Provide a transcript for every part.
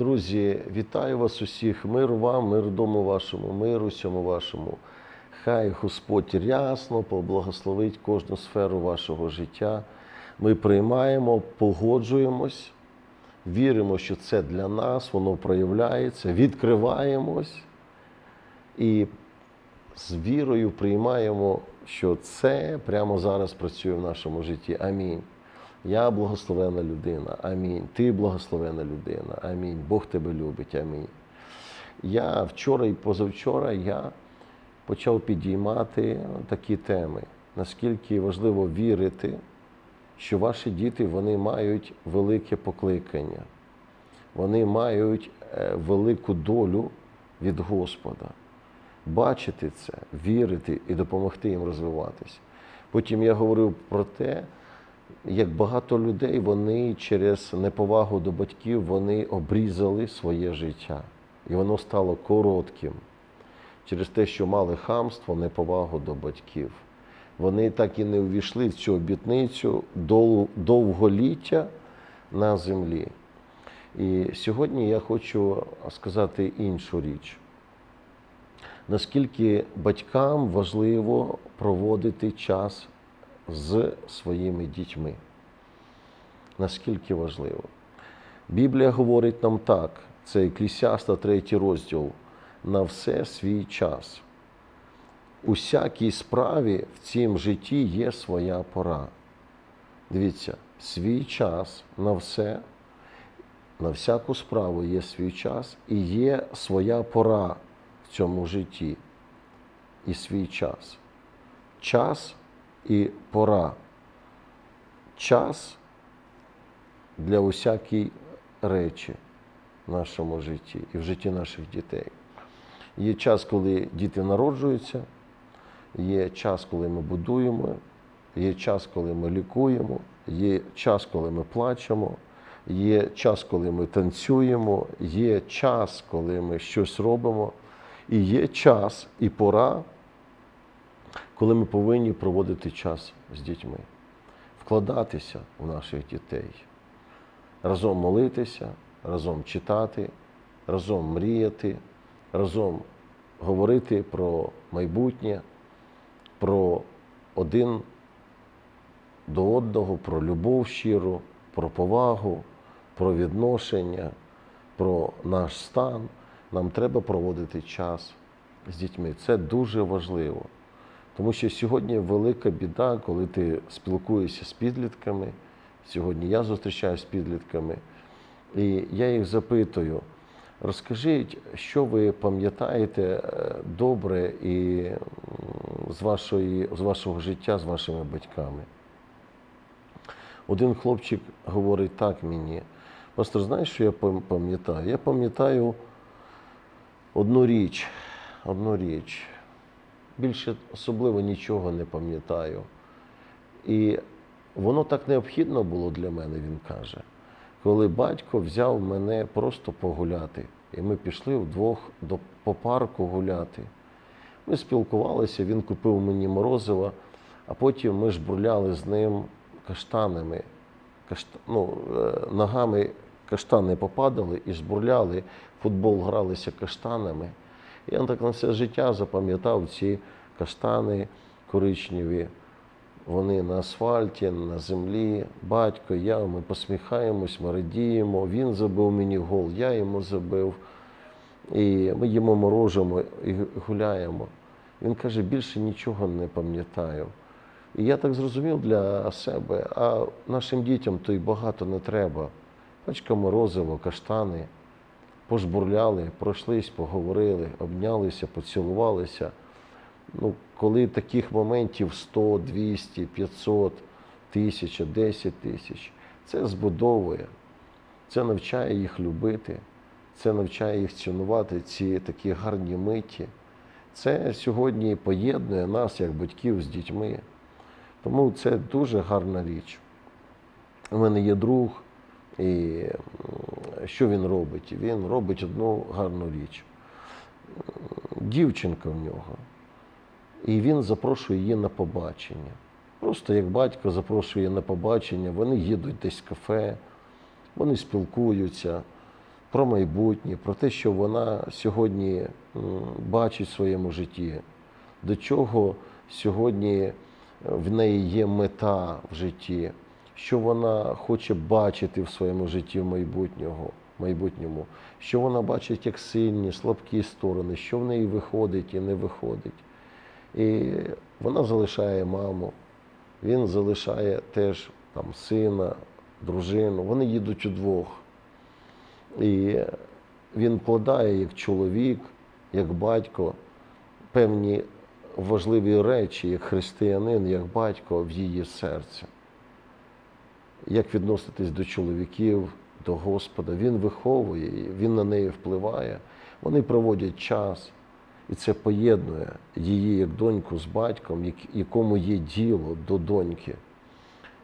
Друзі, вітаю вас усіх. Мир вам, мир дому вашому, миру всьому вашому. Хай Господь рясно поблагословить кожну сферу вашого життя. Ми приймаємо, погоджуємось, віримо, що це для нас, воно проявляється, відкриваємось і з вірою приймаємо, що це прямо зараз працює в нашому житті. Амінь. Я благословена людина. Амінь. Ти благословена людина. Амінь. Бог тебе любить. Амінь. Я вчора і позавчора я почав підіймати такі теми. Наскільки важливо вірити, що ваші діти вони мають велике покликання, вони мають е, велику долю від Господа. Бачити це, вірити і допомогти їм розвиватися. Потім я говорив про те, як багато людей вони через неповагу до батьків вони обрізали своє життя, і воно стало коротким через те, що мали хамство, неповагу до батьків. Вони так і не увійшли в цю обітницю довголіття на землі. І сьогодні я хочу сказати іншу річ. Наскільки батькам важливо проводити час з своїми дітьми. Наскільки важливо. Біблія говорить нам так, це Еклісіаста, третій розділ, на все свій час. Усякій справі в цім житті є своя пора. Дивіться, свій час на все, на всяку справу є свій час і є своя пора в цьому житті і свій час. Час і пора. Час для усякої речі в нашому житті і в житті наших дітей. Є час, коли діти народжуються, є час, коли ми будуємо, є час, коли ми лікуємо, є час, коли ми плачемо, є час, коли ми танцюємо, є час, коли ми щось робимо, і є час і пора, коли ми повинні проводити час з дітьми, вкладатися в наших дітей, разом молитися, разом читати, разом мріяти, разом говорити про майбутнє, про один до одного, про любов щиру, про повагу, про відношення, про наш стан. Нам треба проводити час з дітьми. Це дуже важливо. Тому що сьогодні велика біда, коли ти спілкуєшся з підлітками. Сьогодні я зустрічаюся з підлітками, і я їх запитую: розкажіть, що ви пам'ятаєте е, добре і з, вашої, з вашого життя, з вашими батьками. Один хлопчик говорить так мені. Пастор, знаєш, що я пам'ятаю? Я пам'ятаю одну річ, одну річ. Більше особливо нічого не пам'ятаю. І воно так необхідно було для мене, він каже, коли батько взяв мене просто погуляти. І ми пішли вдвох до, по парку гуляти. Ми спілкувалися, він купив мені морозиво, а потім ми жбурляли з ним каштанами. Кашт... Ну, е, ногами каштани попадали і жбурляли, футбол гралися каштанами. Я так на все життя запам'ятав ці каштани коричневі. Вони на асфальті, на землі. Батько, я, ми посміхаємось, ми радіємо. Він забив мені гол, я йому забив. І ми їмо морожимо і гуляємо. Він каже, більше нічого не пам'ятаю. І я так зрозумів для себе, а нашим дітям то й багато не треба. Пачка морозиво, каштани, пожбурляли, пройшлись, поговорили, обнялися, поцілувалися. Ну, коли таких моментів 100, 200, 500, 1000, 10 тисяч, це збудовує, це навчає їх любити, це навчає їх цінувати ці такі гарні миті. Це сьогодні поєднує нас як батьків з дітьми. Тому це дуже гарна річ. У мене є друг, і що він робить? Він робить одну гарну річ. Дівчинка в нього. І він запрошує її на побачення. Просто як батько запрошує на побачення, вони їдуть десь в кафе, вони спілкуються. про майбутнє, про те, що вона сьогодні бачить в своєму житті, до чого сьогодні в неї є мета в житті, що вона хоче бачити в своєму житті в майбутнього, майбутньому, що вона бачить як сильні, слабкі сторони, що в неї виходить і не виходить. І вона залишає маму, він залишає теж там сина, дружину. Вони їдуть удвох. І він вкладає як чоловік, як батько певні важливі речі, як християнин, як батько в її серце. Як відноситись до чоловіків, до Господа. Він виховує її, він на неї впливає. Вони проводять час, і це поєднує її як доньку з батьком, якому є діло до доньки.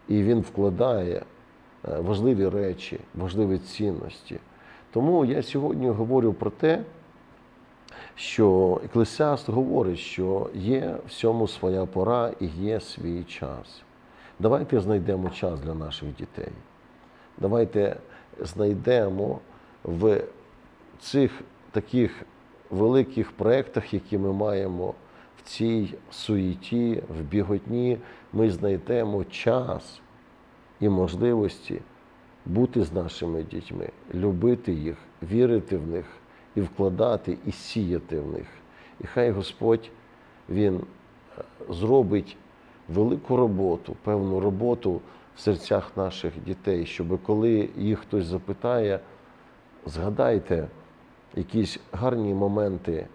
І він вкладає е, важливі речі, важливі цінності. Тому я сьогодні говорю про те, що Еклесіаст говорить, що є всьому своя пора і є свій час. Давайте знайдемо час для наших дітей. Давайте знайдемо в цих таких великих проєктах, які ми маємо в цій суєті, в біготні, ми знайдемо час і можливості бути з нашими дітьми, любити їх, вірити в них і вкладати, і сіяти в них. І хай Господь Він е, зробить велику роботу, певну роботу в серцях наших дітей, щоб коли їх хтось запитає, згадайте якісь гарні моменти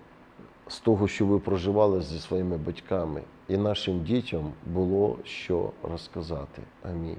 з того, що ви проживали зі своїми батьками, і нашим дітям було що розказати. Амінь.